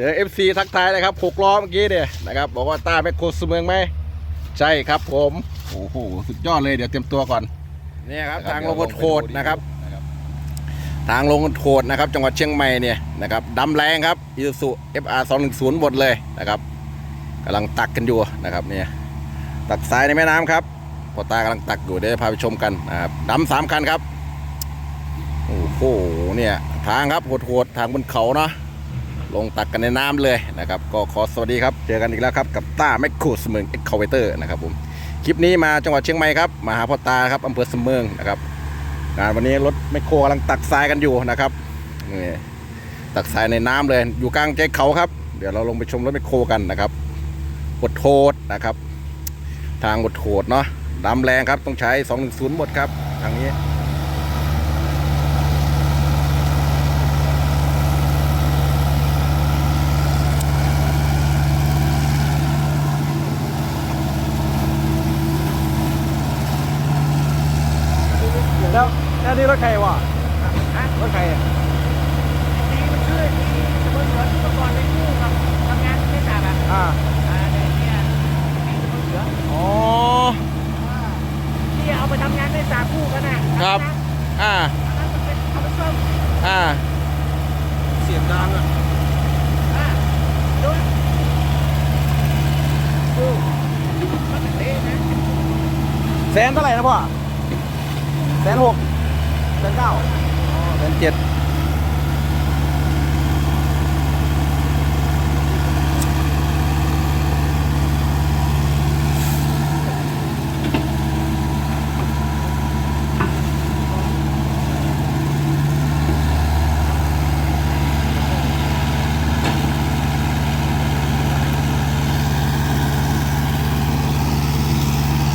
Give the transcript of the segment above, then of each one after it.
เจอเอฟซีทักทายเลยครับหกล้อเมื่อกี้เนี่ยนะครับ บอกว่าต้าแมคโครสเมืองไหมใช่ครับผมโอ้โหสุดยอดเลยเดี๋ยวเตรียมตัวก่อนเนี่ยครับทางลงโคดนะครับ ทางลงโคดนะครับ จังหวัดเชียงใหม่เนี่ยนะครับดำแรงครับอีซูซู FR 210หมดเลยนะครับกำลังตักกันอยู่นะครับเนี่ยตักทรายในแม่น้ำครับพอตากำลังตักอยู่เดี๋ยวพาไปชมกันนะครับดำสามคันครับโอ้โหเนี่ยทางครับโหดๆทางบนเขาเนาะ ลงตักกันในน้ำเลยนะครับ ก็ขอสวัสดีครับ เจอกันอีกแล้วครับ กับต้าแมคโครสเมืองเอ็กคาเวเตอร์นะครับผม คลิปนี้มาจังหวัดเชียงใหม่ครับ มาหาพ่อตาครับอำเภอเสมิงนะครับงานวันนี้รถแมคโครกำลังตักทรายกันอยู่นะครับนี่ตักทรายในน้ำเลย อยู่กลางใจเขาครับ เดี๋ยวเราลงไปชมรถแมคโครกันนะครับบดโทดนะครับ ทางบดโทดเนาะดำแรงครับ ต้องใช้210หมดครับ ทางนี้ แล้วแล้ว นี่รถใครวะรถใครอะดีมันชื่อดีสมมติเหมือนเมื่อก่อนไปกู้กับทำงานไม่ทราบอะอ่าอ่าเนี่ยเนี่ยดีสมมติเหลืออ๋อที่เอาไปทำงานไม่ทราบกู้กันน่ะครับ อ่าอันนั้นมันเป็นเอาไปซ่อมอ่า เสียงดังอะอ่าดูดูมันเป็นเละนะแสนเท่าไหร่นะพ่อแสนหก แสนเก้า เป็นเจ็ด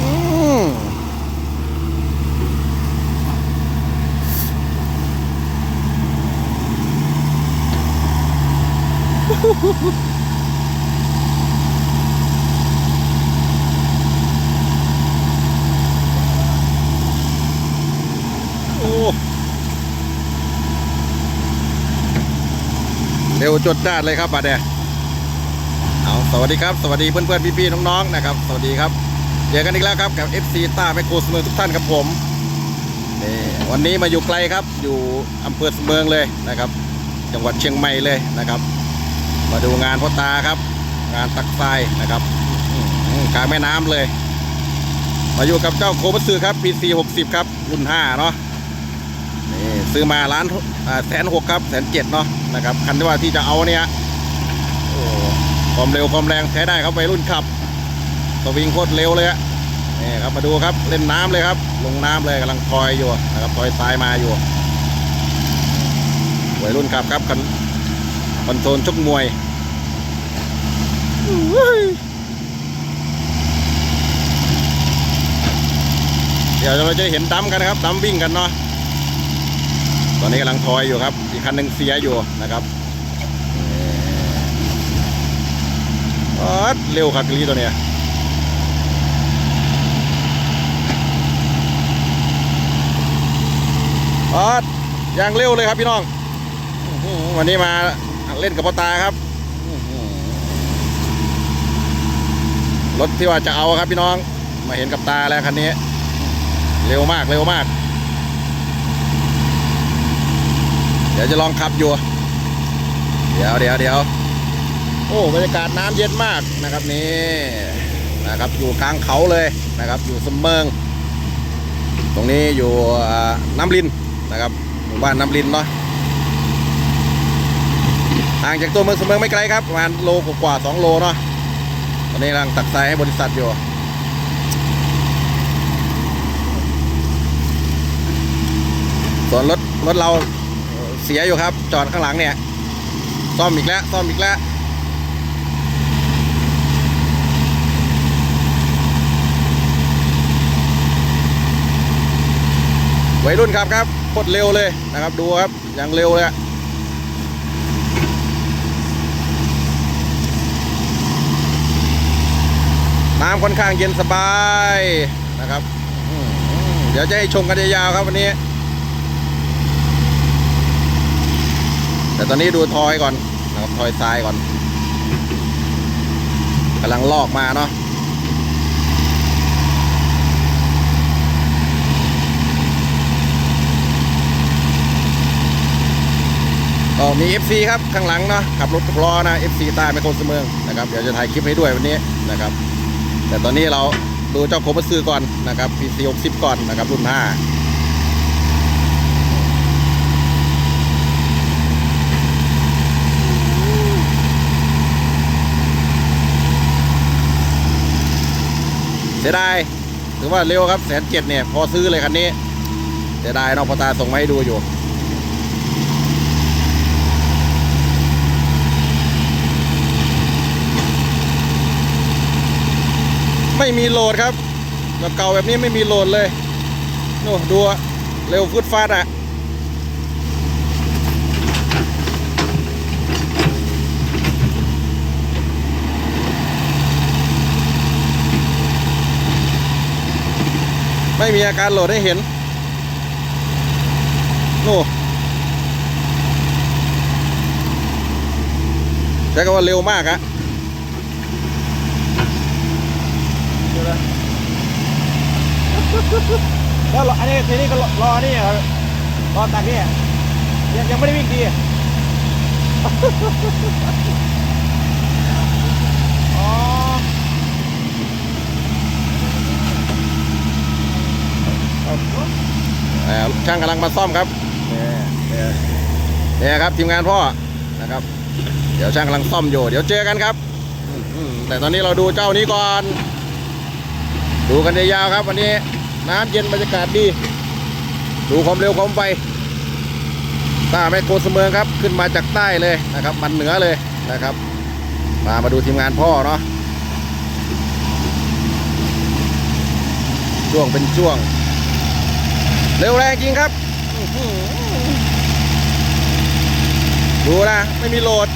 อืม โอ้ เร็วจดจ้าเลยครับบัดเนี่ยเอาสวัสดีครับ สวัสดีเพื่อนๆพี่ๆน้องๆนะครับ สวัสดีครับเจอกันอีกแล้วครับกับ FC ต้าแมคโครสเมืองทุกท่านครับผมนี่วันนี้มาอยู่ไกลครับ อยู่อำเภอเมืองเลยนะครับ จังหวัดเชียงใหม่เลยนะครับ มาดูงานพ่อตาครับ งานตักทรายนะครับกลางแม่น้ำเลย มาอยู่กับเจ้าโคบัสึครับ PC 60 ครับ รุ่น 5 เนาะนี่ซื้อมาล้านแสนหกครับแสนเจ็ดเนาะนะครับ คันที่ว่าที่จะเอาเนี่ยโอ้ความเร็วความแรงใช้ได้ครับวัยรุ่นขับสวิงโคตรเร็วเลยอะนี่ครับมาดูครับเล่นน้ำเลยครับ ลงน้ำเลยกำลังทอยอยู่นะครับทอยทรายมาอยู่วัยรุ่นขับครับคัน คอนโทรลชกมวยอุ้ยเดี๋ยวเราจะเห็นดัมกันนะครับดัมวิ่งกันเนาะตอนนี้กำลังทอยอยู่ครับ อีกคันหนึ่งเสียอยู่นะครับนี่อ๊อดเร็วครับกรีตัวเนี้ยออดอย่างเร็วเลยครับพี่น้องอื้อหือวันนี้มา เล่นกับพ่อตาครับรถที่ว่าจะเอาครับพี่น้อง มาเห็นกับตาแล้วคันนี้ เร็วมากเร็วมาก เดี๋ยวจะลองขับอยู่ เดี๋ยวเดี๋ยวเดี๋ยวโอ้บรรยากาศน้ำเย็นมากนะครับนี่นะครับอยู่กลางเขาเลยนะครับอยู่สมเมิงตรงนี้อยู่น้ำลินนะครับหมู่บ้านน้ำลินเนาะ ห่างจากตัวเมืองเสมิงไม่ไกลครับประมาณโลกว่าสองโลเนาะตอนนี้กำลังตักทรายให้บริษัทอยู่ส่วนรถรถเราเอ่อเสียอยู่ครับ จอดข้างหลังเนี่ย ซ่อมอีกแล้ว ซ่อมอีกแล้ววัยรุ่นครับครับโคตรเร็วเลยนะครับ ดูครับอย่างเร็วเลยอะ น้ำค่อนข้างเย็นสบายนะครับ เดี๋ยวจะให้ชมกันยาวๆครับวันนี้ แต่ตอนนี้ดูทอยก่อนนะครับถอยซ้ายก่อนกำลังลอกมาเนาะก็มี FC ครับ ข้างหลังเนาะขับรถหกล้อนะ FC ใต้ไม่คนเสเมืองนะครับ เดี๋ยวจะถ่ายคลิปให้ด้วยวันนี้นะครับ แต่ตอนนี้เราดูเจ้าโคมัซื้อก่อนนะครับ PC 60ก่อนนะครับ รุ่น5เสียดายถือว่าเร็วครับแสนเจ็ดเนี่ย พอซื้อเลยคันนี้ เสียดายน้องพอตาส่งมาให้ดูอยู่ ไม่มีโหลดครับ แบบเก่าแบบนี้ไม่มีโหลดเลยโน่ดูเร็วฟุดฟาดอะไม่มีอาการโหลดให้เห็นโน่ใช้คำว่าเร็วมากอะ แล้วรออันนี้ทีนี้ก็รอรอนี่ครับรอตักนี่ยังยังไม่ได้วิ่งดีอ๋อเอ่อช่างกำลังมาซ่อมครับเนี่ยเนี่ยเนี่ยครับทีมงานพ่อนะครับ เดี๋ยวช่างกำลังซ่อมอยู่ เดี๋ยวเจอกันครับอืมแต่ตอนนี้เราดูเจ้านี้ก่อน ดูกันยาวๆครับวันนี้ น้ำเย็นบรรยากาศดี ดูความเร็วความไวตาแม่โคเสมืองครับ ขึ้นมาจากใต้เลยนะครับ มันเหนือเลยนะครับ มามาดูทีมงานพ่อเนาะช่วงเป็นช่วง เร็วแรงจริงครับ ดูนะ ไม่มีโหลด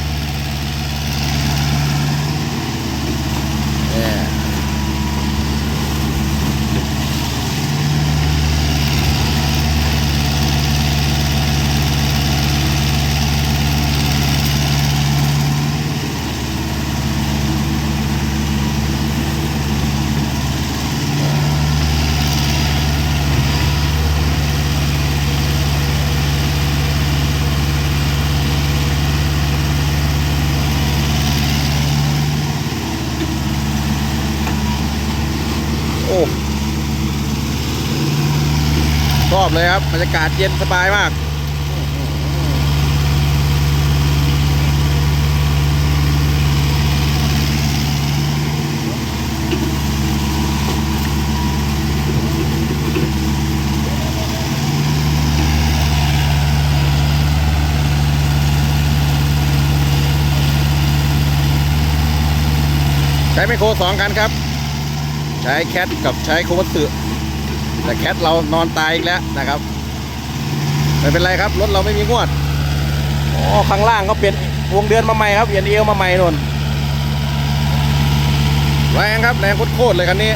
ชอบเลยครับบรรยากาศเย็นสบายมากใช้ไมโครสองคันครับ ใช้แคทกับใช้โคมัตสึ แต่แคทเรานอนตายอีกแล้วนะครับไม่เป็นไรครับรถเราไม่มีงวดอ๋อข้างล่างก็เปลี่ยนวงเดือนมาใหม่ครับเปลี่ยนเอวมาใหม่นนแรงครับแรงโคตรเลยคันนี้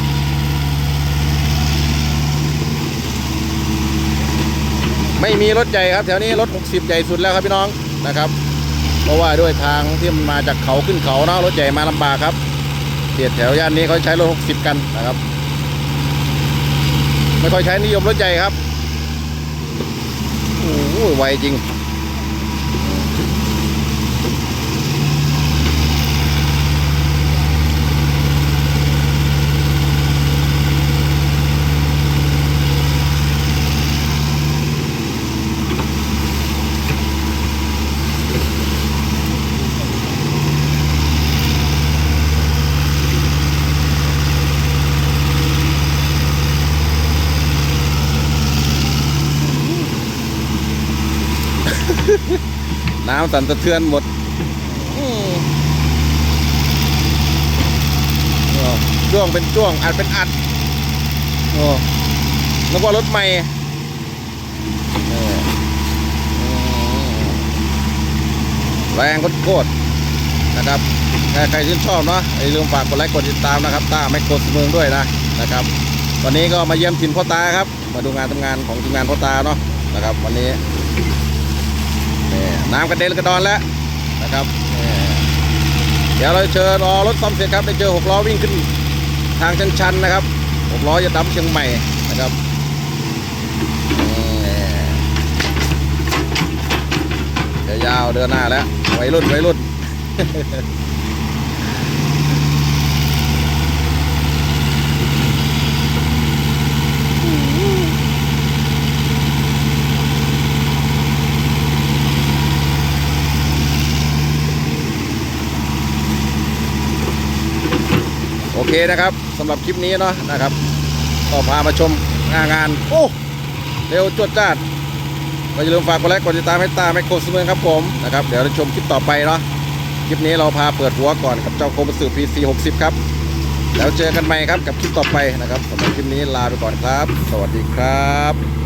ไม่มีรถใหญ่ครับแถวนี้รถ 60 ใหญ่สุดแล้วครับพี่น้องนะครับ เพราะว่าด้วยทางที่มันมาจากเขาขึ้นเขาเนาะรถใหญ่มาลำบากครับเขตแถวย่านนี้เขาใช้รถ 60 กันนะครับ ไม่ค่อยใช้นิยมรถใหญ่ครับ โอ้โหไวจริง น้ำสั่นสะเทือนหมดอืมโอ้ช่วงเป็นช่วงอัดเป็นอัดโอ้นึกว่ารถใหม่แรงโคตรนะครับใครชื่นชอบเนาะอย่าลืมฝากกดไลค์กดติดตามนะครับต้าไม่กดเมืองด้วยนะนะครับ วันนี้ก็มาเยี่ยมถิ่นพ่อตาครับ มาดูงานทำงานของทีมงานพ่อตาเนาะนะครับ วันนี้ น้ำกระเด็นกระดอนแล้วนะครับเดี๋ยวเราเจอรอรถซ่อมเสร็จครับได้เจอหกล้อวิ่งขึ้นทางชันๆนะครับหกล้อจะดับเชียงใหม่นะครับนี่ยาวเดือนหน้าแล้ววัยรุ่นวัยรุ่น นะครับสำหรับคลิปนี้เนาะนะครับก็พามาชมงานงานโอ้เร็วจวดจ้าดก็อย่าลืมฝากกดไลค์กดติดตามให้ตาไมโคสเมือครับผมนะครับเดี๋ยวเราชมคลิปต่อไปเนาะคลิปนี้เราพาเปิดหัวก่อนกับเจ้าโคมสื่อ PC 60 ครับ แล้วเจอกันใหม่ครับกับคลิปต่อไปนะครับสำหรับคลิปนี้ลาไปก่อนครับ สวัสดีครับ